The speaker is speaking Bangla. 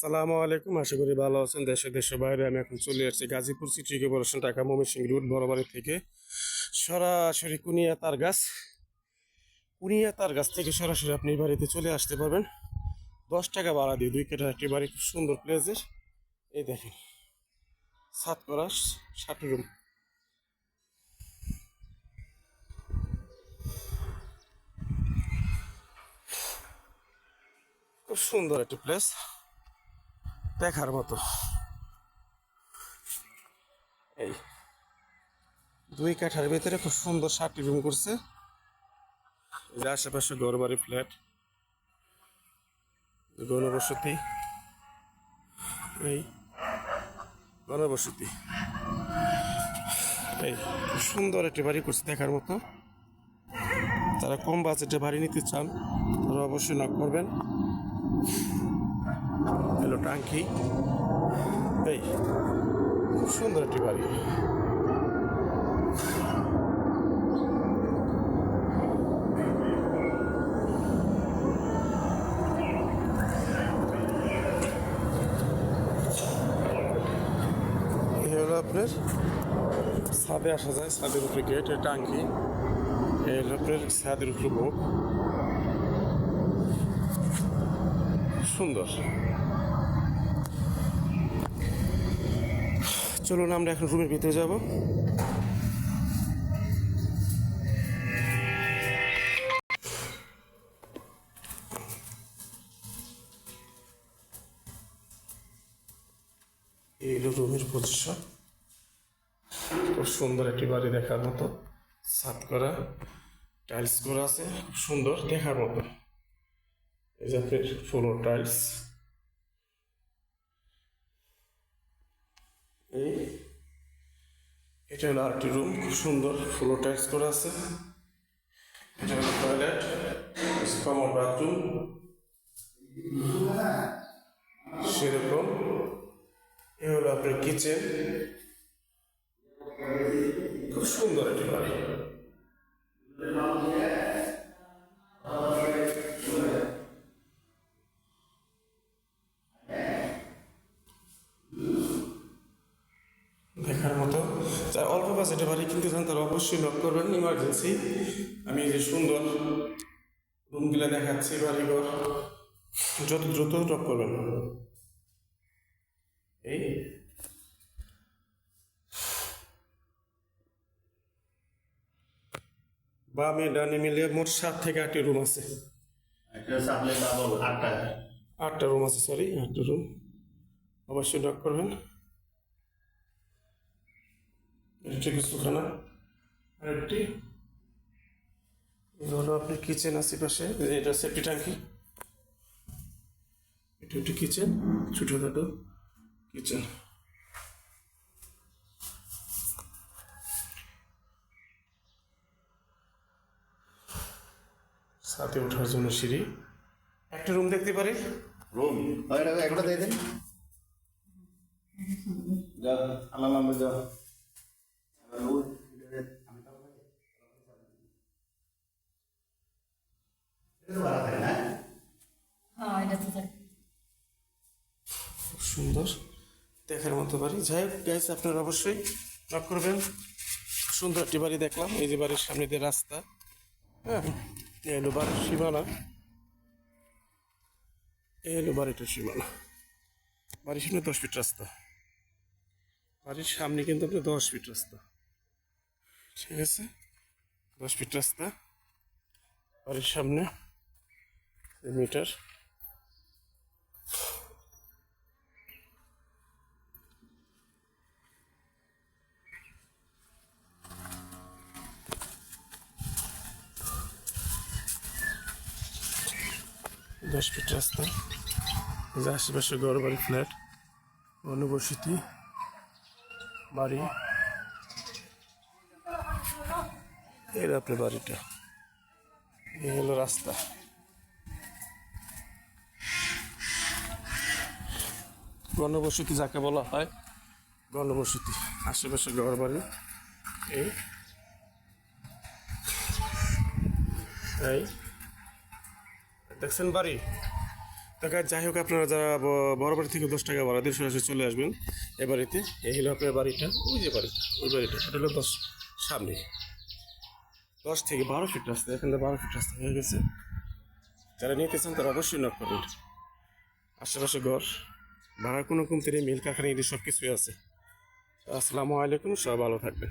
সালামু আলাইকুম, আশা করি ভালো আছেন। দেশে দেশের বাইরে আমি এখন চলে আসছি গাজীপুর সিটি কর্পোরেশন টাকা ময়মনসিং রুট বরাবরের থেকে। সরাসরি কুনিয়া তার গাছ কুনিয়া তার গাছ থেকে সরাসরি আপনি বাড়িতে চলে আসতে পারবেন। দশ টাকা ভাড়া দিয়ে দুই কেটার একটি বাড়ি, খুব সুন্দর প্লেসের এই দেখেন সাত করা ষাট রুম খুব সুন্দর একটি প্লেস দেখার মতো। এই দুই কাঠার ভিতরে খুব সুন্দর সাতটি রুম করছে। যে আশেপাশে ঘর বাড়ি ফ্ল্যাট গণবসতি এই গণবসতি এই সুন্দর একটি বাড়ি করছে দেখার মতো। তারা কম বাজেটে বাড়ি নিতে চান, তারা অবশ্যই নক করবেন। হ্যালো টাঙ্কি এই, খুব সুন্দর একটি বাড়ি। আপনার ছাদে আসা যায়, ছাদের উপরে গেট এ টাঙ্কি এই হলো আপনার ছাদের উপরে বুক সুন্দর। চলুন, আমরা এখন রুমের ভিতরে যাব। এই হলো রুমের পজিশন খুব সুন্দর একটি বাড়ি দেখার মতো। ছাদ করা টাইলস করা আছে সুন্দর দেখার মতো। এই যে ফ্লোর টাইলস এই, এটা হলো আরেকটি রুম খুব সুন্দর ফ্লোর টাইলস করা আছে। এটা হলো টয়লেট কমন বাথরুম সেরকম এ হলো আপনার কিচেন খুব সুন্দর একটি বাড়ি। যারা অল্প বাজেটে বাড়ি কিনতে চান তারা অবশ্যই নক করবেন। ইমার্জেন্সি আমি যে সুন্দর রুমগুলো দেখাচ্ছি বাড়িঘর। যত দ্রুত নক করবেন। এই। বামে ডানে মিলে মোট সাত থেকে আটটি রুম আছে। আটটা। রুম আছে সরি আটটা রুম অবশ্যই নক করবেন। কিছুখানা আরেকটি হলো আপনার কিচেন আশেপাশে এটা সেফটি ট্যাঙ্কি। এটা একটি কিচেন ছোটোখাটো কিচেন সাথে ওঠার জন্য সিঁড়ি। একটা রুম দেখতে পারি? রুম এটা একটা দিয়ে দেন। যা আল্লাহ যা এবার ওই আমি তো এটা ভাড়া থাকে না? হ্যাঁ এটা তো থাকে। খুব সুন্দর। দেখার মতো বাড়ি। যাই হোক গাইস আপনারা অবশ্যই নক করবেন। সুন্দর একটি বাড়ি দেখলাম। এই যে বাড়ির সামনে দিয়ে রাস্তা। হ্যাঁ এই হলো বাড়ির সীমানা। এই হলো বাড়িটার সীমানা। বাড়ির সামনে দশ ফিট রাস্তা। বাড়ির সামনে কিন্তু আপনি দশ ফিট রাস্তা। ঠিক আছে? দশ ফিট রাস্তা। বাড়ির সামনে মিটার। দশ ফিট রাস্তা। যে আশেপাশে ঘর বাড়ি ফ্ল্যাট অনুবসতি বাড়ি। এর আপনার বাড়িটা। এই হলো রাস্তা। গণবসতি যাকে বলা হয়, গণবসতি, আশেপাশে ঘর বাড়ি, এই এই, দেখছেন বাড়ি? তো যাই হোক, আপনারা যারা বড় বাড়ি থেকে দশ টাকা ভাড়া দিয়ে সরাসরি চলে আসবেন এ বাড়িতে, এই হলো আপনার বাড়িটা, ওই যে বাড়িটা, ওই বাড়িটা, এটা হলো দশ, সামনে। দশ থেকে বারো ফিট রাস্তা, এখান থেকে বারো ফিট রাস্তা হয়ে গেছে। যারা নিতে চান তারা অবশ্যই নক করবেন। আশেপাশে ঘর। ভাড়া কোনো কমতি নেই মিল কারখানা এটি সব কিছুই আছে। আসসালামু আলাইকুম সব ভালো থাকবেন।